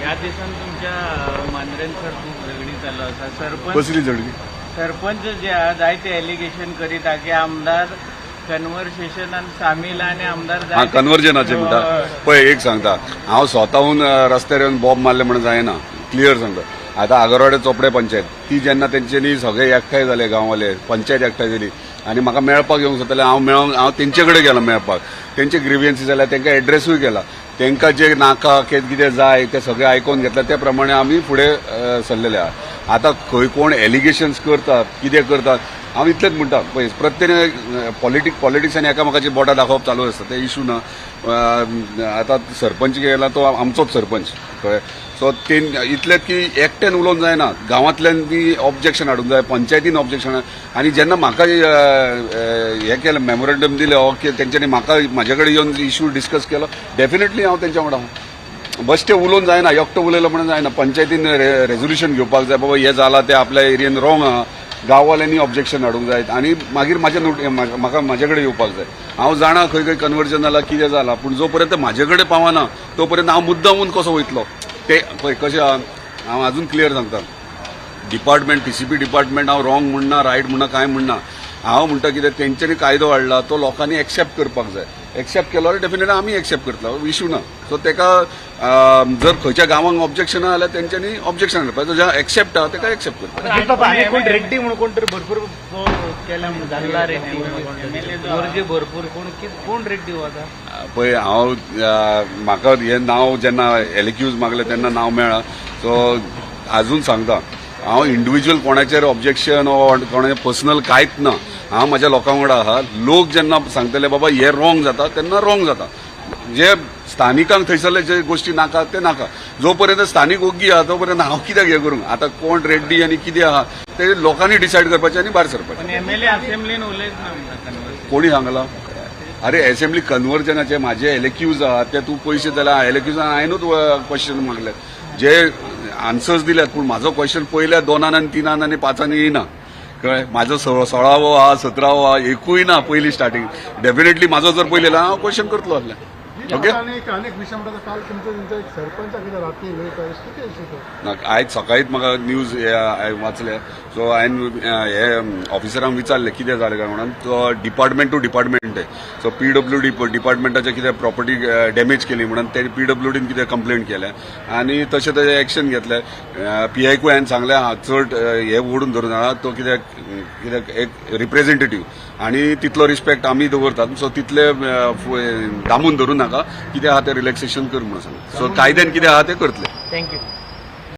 या तुमच्या अं, मांद्रेंकर खूप झगडी चालू आसा सरपंच कसली सरपंच जे आहा जायते एलिगेशन करीत आहा की आमदार कन्व्हर्सेशनान सामील आणि आमदार हा जायते- कन्वर्जनाचे म्हणटा. पळय एक सांगता. हांव स्वताहून अ, रस्त्यार येवन बॉब मारले म्हणून जायना क्लियर सांगता. आतां आगरवाडे चोपडे पंचायत ती जेन्ना तेंच्यांनी सगळे एकठांय जाले गांववाले पंचायत एकठांय जाली आनी म्हाका मेळपाक येवंक सोदताले. हांव मेळोंक हांव तेंचे कडेन गेलो मेळपाक. तेंचे ग्रिवियन्सी जाल्यार तेंकां एड्रेसूय केला. तेंकां जे नाका कितें कितें जाय ते सगळें आयकून घेतला. ते प्रमाणे आमी फुडें सरलेले आहात आतां खंय कोण एलिगेशन्स करतात कितें करतात हांव इतलेंच म्हणटा पळय प्रत्येक पॉलिटिक्स पॉलिटिक्सांनी एकामेकाची बोटां दाखोवप चालू आसता ते इशू ना आतां सरपंच गेला तो आमचोच सरपंच. कळ्ळें सो ते इतलेंच की एकट्यान उलोवंक जायना. गांवांतल्यान बी ऑब्जेक्शन हाडूंक जाय पंचायतीन ऑब्जेक्शन आनी जेन्ना म्हाका हें केलें मेमोरंडम दिलें हो की तेंच्यांनी म्हाका म्हाजे कडेन येवन इशू डिस्कस केलो डेफिनेटली हांव तेंच्या वांगडा बेश्टें उलोवन जायना एकटो उलयलो म्हणून जायना. पंचायतीन रेझोल्युशन घेवपाक जाय बाबा हें जालां तें आपल्या एरियेन रोंग आहा. गाववाल्यांनी ऑब्जेक्शन हाडूंक जाय आनी मागीर म्हाज्या नोट म्हाका म्हाजे कडेन येवपाक जाय. हांव जाणा खंय खंय कन्वर्जन जाला कितें जालां पूण जो पर्यंत म्हाजे कडेन पावना तो पर्यंत हांव मुद्दामून कसो वयतलो? ते पळय कशें हांव अजून क्लियर सांगता. डिपार्टमेंट टीसीपी डिपार्टमेंट हांव रॉंग म्हणना रायट म्हणना कांय म्हणना हांव म्हणटा कितें तेंच्यांनी कायदो हाडला तो लोकांनी एक्सेप्ट करपाक जाय. एक्सेप्ट केलो जाल्यार डेफिनेटली आमी एक्सेप्ट करतलो इशू ना. सो तेका जर खंयच्या गांवांक ऑब्जेक्शन आहा जाल्यार तेंच्यांनी ऑब्जेक्शन करपाक ज्या एक्सेप्ट आहा तेका एक्सेप्ट कोण रेड्डी म्हणून भरपूर केला जल्ला रेड्डी भरपूर कोण कोण रेड्डी हो आता? पळय हांव म्हाका हें नांव जेन्ना एलिक्यूज मागलें तेन्ना नांव मेळ्ळा. सो अजून सांगता. हांव इंडिव्हिज्युअल कोणाचेर ऑब्जेक्शन ओ कोणाचें पर्सनल कांयच ना. हांव म्हाज्या लोकां वांगडा आहा लोक जेन्ना सांगतले बाबा हें रॉंग जाता तेन्ना रॉंग जाता. जे स्थानिकांक थंयसरले जे गोश्टी नाका ते नाका. जो पर्यंत स्थानीक ओग्गी आहा तो पर्यंत हांव कित्याक हें करूंक आतां कोण रेड्डी आनी कितें आहा ते लोकांनी डिसायड करपाचें आनी भायर सरपाचें. कोणी सांगला? अरे असेंब्ली कन्वर्जनाचे माझे एलेक्यूज आहात ते तू पैसे दिला एलेक्युजान हांवेनूच क्वेश्चन मागले. जे आन्सर्स दिल्यात. पूण म्हाजो क्वेश्चन पयल्या दोनान आनी तिनान आनी पांचांनी येयना कळ्ळें म्हाजो स- सोळावो आहा सतरावो आहा एकूय ना पयली स्टार्टिंग डेफिनेटली म्हाजो जर पयलें हांव क्वेश्चन करतलो आसलें ओके आयज सकाळीच म्हाका न्यूज वाचले सो हांवें हे ऑफिसरांक विचारले कितें जालें काय म्हणून? तो डिपार्टमेंट टू डिपार्टमेंट आहे. सो पी डब्ल्यू डी डिपार्टमेंटाचे कितें प्रॉपर्टी डॅमेज केली म्हणून ते पी डब्ल्यू डीन कितें कंप्लेंट केल्या. आणि तशें तेजें एक्शन घेतलें. पी आयकू हांवें सांगलें हां चड हे ओडून धरून आहा तो कित्याक कित्याक एक रिप्रेझेंटेटिव्ह आणि तितलो रिस्पेक्ट आमी दवरतात सो तितले दामून धरूं नाका. कितें आहा तें रिलॅक्सेशन कर म्हणून सांग सो कायद्यान कितें आहा तें करतले. थँक्यू